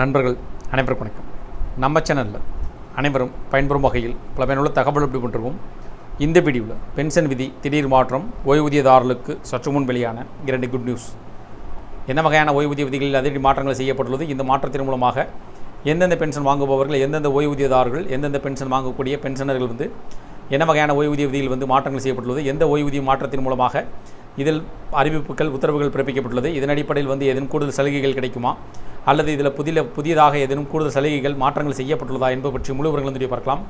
நண்பர்கள் அனைவருக்கும் வணக்கம். நம்ம சேனலில் அனைவரும் பயன்பெறும் வகையில் பல பயனுள்ள தகவல் எப்படி கொண்டிருக்கும். இந்த வீடியோவில் பென்ஷன் விதி திடீர் மாற்றம் ஓய்வூதியதாரர்களுக்கு சற்று முன் வெளியான இரண்டு குட் நியூஸ் என்ன வகையான ஓய்வூதிய விதிகளில் அதிரடி மாற்றங்கள் செய்யப்பட்டுள்ளது? இந்த மாற்றத்தின் மூலமாக எந்தெந்த பென்ஷன் வாங்குபவர்கள் எந்தெந்த ஓய்வூதியதாரர்கள் எந்தெந்த பென்ஷன் வாங்கக்கூடிய பென்ஷனர்கள் வந்து என்ன வகையான ஓய்வூதிய விதியில் வந்து மாற்றங்கள் செய்யப்பட்டுள்ளது? எந்த ஓய்வூதிய மாற்றத்தின் மூலமாக இதில் அறிவிப்புகள் உத்தரவுகள் பிறப்பிக்கப்பட்டுள்ளது? இதன் அடிப்படையில் வந்து ஏதேனும் கூடுதல் சலுகைகள் கிடைக்குமா? அல்லது இதில் புதிய புதியதாக ஏதேனும் கூடுதல் சலுகைகள் மாற்றங்கள் செய்யப்பட்டுள்ளதா என்பது பற்றி முழு விவரங்கள் தெரிய பார்க்கலாம்.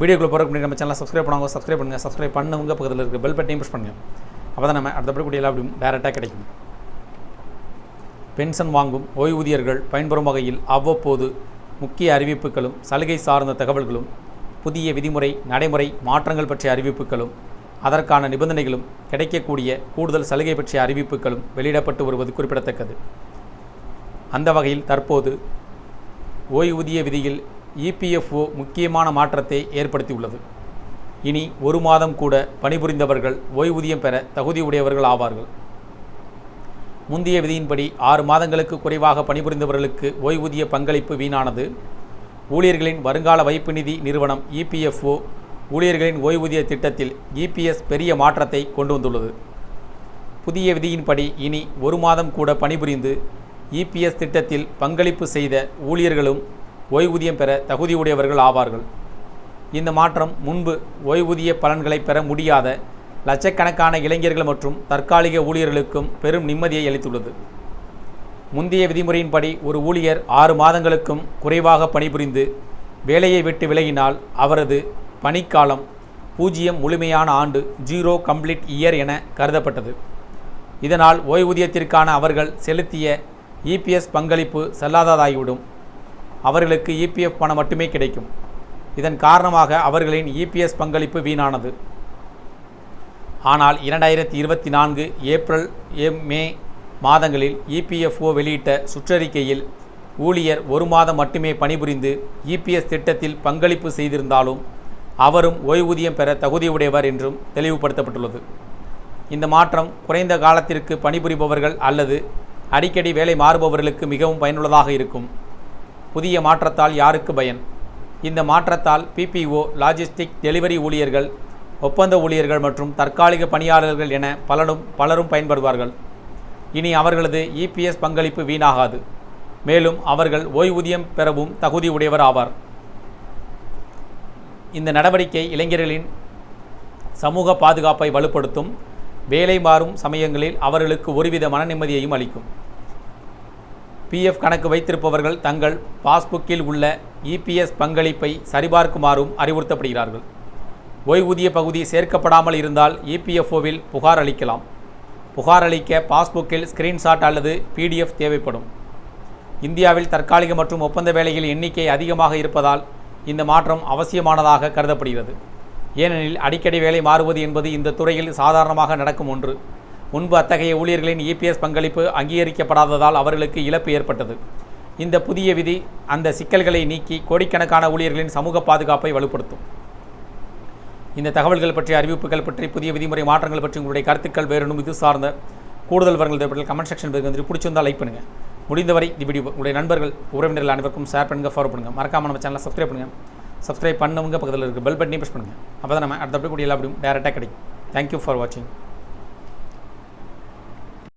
வீடியோக்குள்ள போகிற முன்னாடி நம்ம சேனலை சப்ஸ்கிரைப் பண்ணுவாங்க சப்ஸ்கிரைப் பண்ணுங்கள் சப்ஸ்கிரைப் பண்ணுங்க பக்கத்தில் இருக்க பெல் பட்டையும் புஷ் பண்ணுங்கள் அப்போ தான் நம்ம அடுத்தபடி கூட எல்லா அப்படியும் டேரெக்டாக கிடைக்கும். பென்ஷன் வாங்கும் ஓய்வூதியர்கள் பயன்பெறும் வகையில் அவ்வப்போது முக்கிய அறிவிப்புகளும் சலுகை சார்ந்த தகவல்களும் புதிய விதிமுறை நடைமுறை மாற்றங்கள் பற்றிய அறிவிப்புகளும் அதற்கான நிபந்தனைகளும் கிடைக்கக்கூடிய கூடுதல் சலுகை பற்றிய அறிவிப்புகளும் வெளியிடப்பட்டு வருவது குறிப்பிடத்தக்கது. அந்த வகையில் தற்போது ஓய்வூதிய விதியில் இபிஎஃப்ஓ முக்கியமான மாற்றத்தை ஏற்படுத்தியுள்ளது. இனி ஒரு மாதம் கூட பணிபுரிந்தவர்கள் ஓய்வூதியம் பெற தகுதியுடையவர்கள் ஆவார்கள். முந்தைய விதியின்படி ஆறு மாதங்களுக்கு குறைவாக பணிபுரிந்தவர்களுக்கு ஓய்வூதிய பங்களிப்பு வீணானது. ஊழியர்களின் வருங்கால வைப்பு நிதி நிறுவனம் இபிஎஃப்ஓ ஊழியர்களின் ஓய்வூதிய திட்டத்தில் இபிஎஸ் பெரிய மாற்றத்தை கொண்டு வந்துள்ளது. புதிய விதியின்படி இனி ஒரு மாதம் கூட பணிபுரிந்து இபிஎஸ் திட்டத்தில் பங்களிப்பு செய்த ஊழியர்களும் ஓய்வூதியம் பெற தகுதியுடையவர்கள் ஆவார்கள். இந்த மாற்றம் முன்பு ஓய்வூதிய பலன்களை பெற முடியாத லட்சக்கணக்கான இளைஞர்கள் மற்றும் தற்காலிக ஊழியர்களுக்கும் பெரும் நிம்மதியை அளித்துள்ளது. முந்தைய விதிமுறையின்படி ஒரு ஊழியர் ஆறு மாதங்களுக்கும் குறைவாக பணிபுரிந்து வேலையை விட்டு விலகினால் அவரது பணிக்காலம் பூஜ்ஜியம் முழுமையான ஆண்டு ஜீரோ கம்ப்ளீட் இயர் என கருதப்பட்டது. இதனால் ஓய்வூதியத்திற்கான அவர்கள் செலுத்திய இபிஎஸ் பங்களிப்பு செல்லாததாகிவிடும். அவர்களுக்கு இபிஎஃப் பணம் மட்டுமே கிடைக்கும். இதன் காரணமாக அவர்களின் இபிஎஸ் பங்களிப்பு வீணானது. ஆனால் இரண்டாயிரத்தி இருபத்தி நான்கு ஏப்ரல் ஏ மே மாதங்களில் இபிஎஃப்ஓ வெளியிட்ட சுற்றறிக்கையில் ஊழியர் ஒரு மாதம் மட்டுமே பணிபுரிந்து இபிஎஸ் திட்டத்தில் பங்களிப்பு செய்திருந்தாலும் அவரும் ஓய்வூதியம் பெற தகுதியுடையவர் என்றும் தெளிவுபடுத்தப்பட்டுள்ளது. இந்த மாற்றம் குறைந்த காலத்திற்கு பணிபுரிபவர்கள் அல்லது அடிக்கடி வேலை மாறுபவர்களுக்கு மிகவும் பயனுள்ளதாக இருக்கும். புதிய மாற்றத்தால் யாருக்கு பயன்? இந்த மாற்றத்தால் பிபிஓ லாஜிஸ்டிக் டெலிவரி ஊழியர்கள் ஒப்பந்த ஊழியர்கள் மற்றும் தற்காலிக பணியாளர்கள் என பலரும் பலரும் பயன்படுவார்கள். இனி அவர்களது இபிஎஸ் பங்களிப்பு வீணாகாது. மேலும் அவர்கள் ஓய்வூதியம் பெறவும் தகுதி உடையவர் ஆவார். இந்த நடவடிக்கை இளைஞர்களின் சமூக பாதுகாப்பை வலுப்படுத்தும் வேலை மாறும் சமயங்களில் அவர்களுக்கு ஒருவித மன நிம்மதியையும் அளிக்கும். பிஎஃப் கணக்கு வைத்திருப்பவர்கள் தங்கள் பாஸ்புக்கில் உள்ள இபிஎஸ் பங்களிப்பை சரிபார்க்குமாறும் அறிவுறுத்தப்படுகிறார்கள். ஓய்வூதிய பகுதி சேர்க்கப்படாமல் இருந்தால் இபிஎஃப்ஓவில் புகார் அளிக்கலாம். புகார் அளிக்க பாஸ்புக்கில் ஸ்கிரீன்ஷாட் அல்லது பிடிஎஃப் தேவைப்படும். இந்தியாவில் தற்காலிக மற்றும் ஒப்பந்த வேலைகள் எண்ணிக்கை அதிகமாக இருப்பதால் இந்த மாற்றம் அவசியமானதாக கருதப்படுகிறது. ஏனெனில் அடிக்கடி வேலை மாறுவது என்பது இந்த துறையில் சாதாரணமாக நடக்கும் ஒன்று. முன்பு அத்தகைய ஊழியர்களின் இபிஎஸ் பங்களிப்பு அங்கீகரிக்கப்படாததால் அவர்களுக்கு இழப்பு ஏற்பட்டது. இந்த புதிய விதி அந்த சிக்கல்களை நீக்கி கோடிக்கணக்கான ஊழியர்களின் சமூக பாதுகாப்பை வலுப்படுத்தும். இந்த தகவல்கள் பற்றிய அறிவிப்புகள் பற்றி புதிய விதிமுறை மாற்றங்கள் பற்றி உங்களுடைய கருத்துக்கள் வேறொன்றும் இது சார்ந்த கூடுதல் விவரங்கள் தேவைப்பட்டால் கமெண்ட் செக்ஷன் வந்து பிடிச்சிருந்தால் லைக் பண்ணுங்கள் முடிந்தவரை இந்த வீடியோ உங்களுடைய நண்பர்கள் உறவினர்கள் அனைவருக்கும் ஷேர் பண்ணுங்கள் ஃபாலோ பண்ணுங்கள் மறக்காம நம்ம சேனலை சப்ஸ்கிரைப் பண்ணுங்கள் சப்ஸ்கிரைப் பண்ணவங்க பக்கத்தில் இருக்க பெல் பட்டனையும் ப்ரெஸ் பண்ணுங்கள் அப்போ தான் நம்ம அடுத்தபடி கூடிய எல்லா அப்படியும் டேரெக்டாக கிடைக்கும். தேங்க்யூ ஃபார் வாட்சிங்